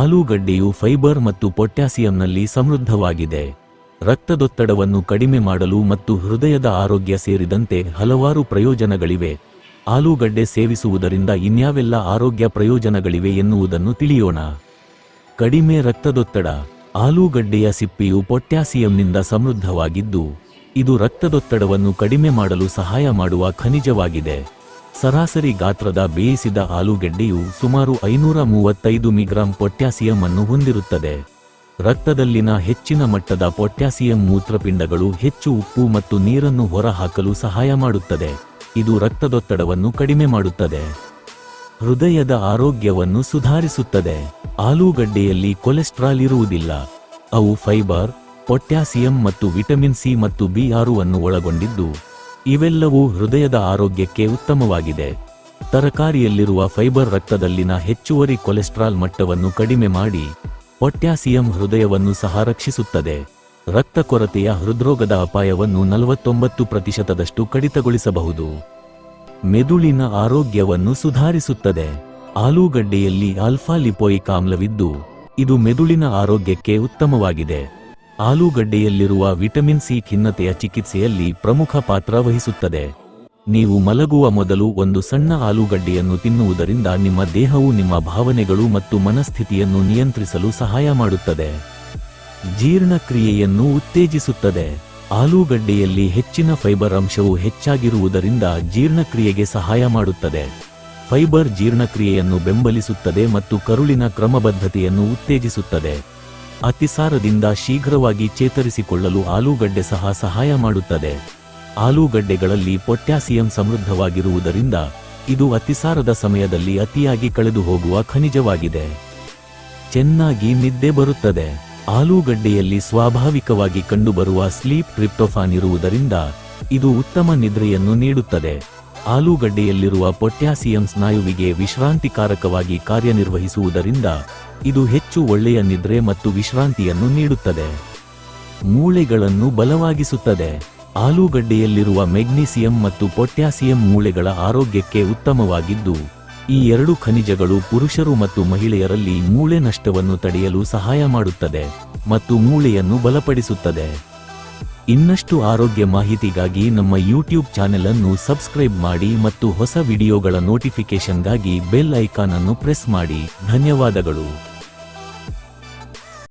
ಆಲೂಗಡ್ಡೆಯು fibre ಮತ್ತು ಪೊಟ್ಯಾಸಿಯಂನಲ್ಲಿ ಸಮೃದ್ಧವಾಗಿದೆ. ರಕ್ತದೊತ್ತಡವನ್ನು ಕಡಿಮೆ ಮಾಡಲು ಮತ್ತು ಹೃದಯದ ಆರೋಗ್ಯ ಸೇರಿದಂತೆ ಹಲವಾರು ಪ್ರಯೋಜನಗಳಿವೆ. ಆಲೂಗಡ್ಡೆ ಸೇವಿಸುವುದರಿಂದ ಇನ್ಯಾವೆಲ್ಲ ಆರೋಗ್ಯ ಪ್ರಯೋಜನಗಳಿವೆ ಎನ್ನುವುದನ್ನು ತಿಳಿಯೋಣ. ಕಡಿಮೆ ರಕ್ತದೊತ್ತಡ. ಆಲೂಗಡ್ಡೆಯ ಸಿಪ್ಪೆಯು ಪೊಟ್ಯಾಸಿಯಂನಿಂದ ಸಮೃದ್ಧವಾಗಿದ್ದು, ಇದು ರಕ್ತದೊತ್ತಡವನ್ನು ಕಡಿಮೆ ಮಾಡಲು ಸಹಾಯ ಮಾಡುವ ಖನಿಜವಾಗಿದೆ. ಸರಾಸರಿ ಗಾತ್ರದ ಬೇಯಿಸಿದ ಆಲೂಗೆಡ್ಡೆಯು ಸುಮಾರು ಐನೂರ ಮೂವತ್ತೈದು ಮಿಗ್ರಾಂ ಪೊಟ್ಯಾಸಿಯಂ ಅನ್ನು ಹೊಂದಿರುತ್ತದೆ. ರಕ್ತದಲ್ಲಿನ ಹೆಚ್ಚಿನ ಮಟ್ಟದ ಪೊಟ್ಯಾಸಿಯಂ ಮೂತ್ರಪಿಂಡಗಳು ಹೆಚ್ಚು ಉಪ್ಪು ಮತ್ತು ನೀರನ್ನು ಹೊರಹಾಕಲು ಸಹಾಯ ಮಾಡುತ್ತದೆ. ಇದು ರಕ್ತದೊತ್ತಡವನ್ನು ಕಡಿಮೆ ಮಾಡುತ್ತದೆ. ಹೃದಯದ ಆರೋಗ್ಯವನ್ನು ಸುಧಾರಿಸುತ್ತದೆ. ಆಲೂಗಡ್ಡೆಯಲ್ಲಿ ಕೊಲೆಸ್ಟ್ರಾಲ್ ಇರುವುದಿಲ್ಲ. ಅವು ಫೈಬರ್, ಪೊಟ್ಯಾಸಿಯಂ ಮತ್ತು ವಿಟಮಿನ್ ಸಿ ಮತ್ತು ಬಿ ಆರು ಅನ್ನು ಒಳಗೊಂಡಿದ್ದು ಇವೆಲ್ಲವೂ ಹೃದಯದ ಆರೋಗ್ಯಕ್ಕೆ ಉತ್ತಮವಾಗಿದೆ. ತರಕಾರಿಯಲ್ಲಿರುವ ಫೈಬರ್ ರಕ್ತದಲ್ಲಿನ ಹೆಚ್ಚುವರಿ ಕೊಲೆಸ್ಟ್ರಾಲ್ ಮಟ್ಟವನ್ನು ಕಡಿಮೆ ಮಾಡಿ, ಪೊಟ್ಯಾಸಿಯಂ ಹೃದಯವನ್ನು ಸಹ ರಕ್ಷಿಸುತ್ತದೆ. ರಕ್ತ ಕೊರತೆಯ ಹೃದ್ರೋಗದ ಅಪಾಯವನ್ನು ನಲವತ್ತೊಂಬತ್ತು ಪ್ರತಿಶತದಷ್ಟು ಕಡಿತಗೊಳಿಸಬಹುದು. ಮೆದುಳಿನ ಆರೋಗ್ಯವನ್ನು ಸುಧಾರಿಸುತ್ತದೆ. ಆಲೂಗಡ್ಡೆಯಲ್ಲಿ ಆಲ್ಫಾ ಲಿಪೋಯಿಕ್ ಆಮ್ಲವಿದ್ದು, ಇದು ಮೆದುಳಿನ ಆರೋಗ್ಯಕ್ಕೆ ಉತ್ತಮವಾಗಿದೆ. ಆಲೂಗಡ್ಡೆಯಲ್ಲಿರುವ ವಿಟಮಿನ್ ಸಿ ಖಿನ್ನತೆಯ ಚಿಕಿತ್ಸೆಯಲ್ಲಿ ಪ್ರಮುಖ ಪಾತ್ರ ವಹಿಸುತ್ತದೆ. ನೀವು ಮಲಗುವ ಮೊದಲು ಒಂದು ಸಣ್ಣ ಆಲೂಗಡ್ಡೆಯನ್ನು ತಿನ್ನುವುದರಿಂದ ನಿಮ್ಮ ದೇಹವು ನಿಮ್ಮ ಭಾವನೆಗಳು ಮತ್ತು ಮನಸ್ಥಿತಿಯನ್ನು ನಿಯಂತ್ರಿಸಲು ಸಹಾಯ ಮಾಡುತ್ತದೆ. ಜೀರ್ಣಕ್ರಿಯೆಯನ್ನು ಉತ್ತೇಜಿಸುತ್ತದೆ. ಆಲೂಗಡ್ಡೆಯಲ್ಲಿ ಹೆಚ್ಚಿನ ಫೈಬರ್ ಅಂಶವು ಹೆಚ್ಚಾಗಿರುವುದರಿಂದ ಜೀರ್ಣಕ್ರಿಯೆಗೆ ಸಹಾಯ ಮಾಡುತ್ತದೆ. ಫೈಬರ್ ಜೀರ್ಣಕ್ರಿಯೆಯನ್ನು ಬೆಂಬಲಿಸುತ್ತದೆ ಮತ್ತು ಕರುಳಿನ ಕ್ರಮಬದ್ಧತೆಯನ್ನು ಉತ್ತೇಜಿಸುತ್ತದೆ. ಅತಿಸಾರದಿಂದ ಶೀಘ್ರವಾಗಿ ಚೇತರಿಸಿಕೊಳ್ಳಲು ಆಲೂಗಡ್ಡೆ ಸಹ ಸಹಾಯ ಮಾಡುತ್ತದೆ. ಆಲೂಗಡ್ಡೆಗಳಲ್ಲಿ ಪೊಟ್ಯಾಸಿಯಂ ಸಮೃದ್ಧವಾಗಿರುವುದರಿಂದ ಇದು ಅತಿಸಾರದ ಸಮಯದಲ್ಲಿ ಅತಿಯಾಗಿ ಕಳೆದು ಹೋಗುವ ಖನಿಜವಾಗಿದೆ. ಚೆನ್ನಾಗಿ ನಿದ್ದೆ ಬರುತ್ತದೆ. ಆಲೂಗಡ್ಡೆಯಲ್ಲಿ ಸ್ವಾಭಾವಿಕವಾಗಿ ಕಂಡುಬರುವ ಸ್ಲೀಪ್ ಟ್ರಿಪ್ಟೋಫಾನ್ ಇರುವುದರಿಂದ ಇದು ಉತ್ತಮ ನಿದ್ರೆಯನ್ನು ನೀಡುತ್ತದೆ. ಆಲೂಗಡ್ಡೆಯಲ್ಲಿರುವ ಪೊಟ್ಯಾಸಿಯಂ ಸ್ನಾಯುವಿಗೆ ವಿಶ್ರಾಂತಿಕಾರಕವಾಗಿ ಕಾರ್ಯನಿರ್ವಹಿಸುವುದರಿಂದ ಇದು ಹೆಚ್ಚು ಒಳ್ಳೆಯ ನಿದ್ರೆ ಮತ್ತು ವಿಶ್ರಾಂತಿಯನ್ನು ನೀಡುತ್ತದೆ. ಮೂಳೆಗಳನ್ನು ಬಲವಾಗಿಸುತ್ತದೆ. ಆಲೂಗಡ್ಡೆಯಲ್ಲಿರುವ ಮೆಗ್ನೀಸಿಯಂ ಮತ್ತು ಪೊಟ್ಯಾಸಿಯಂ ಮೂಳೆಗಳ ಆರೋಗ್ಯಕ್ಕೆ ಉತ್ತಮವಾಗಿದ್ದು, ಈ ಎರಡು ಖನಿಜಗಳು ಪುರುಷರು ಮತ್ತು ಮಹಿಳೆಯರಲ್ಲಿ ಮೂಳೆ ನಷ್ಟವನ್ನು ತಡೆಯಲು ಸಹಾಯ ಮಾಡುತ್ತದೆ ಮತ್ತು ಮೂಳೆಯನ್ನು ಬಲಪಡಿಸುತ್ತದೆ. ಇನ್ನಷ್ಟು ಆರೋಗ್ಯ ಮಾಹಿತಿಗಾಗಿ ನಮ್ಮ ಯೂಟ್ಯೂಬ್ ಚಾನೆಲ್ ಅನ್ನು ಸಬ್ಸ್ಕ್ರೈಬ್ ಮಾಡಿ ಮತ್ತು ಹೊಸ ವಿಡಿಯೋಗಳ ನೋಟಿಫಿಕೇಶನ್ಗಾಗಿ ಬೆಲ್ ಐಕಾನ್ ಅನ್ನು ಪ್ರೆಸ್ ಮಾಡಿ. ಧನ್ಯವಾದಗಳು.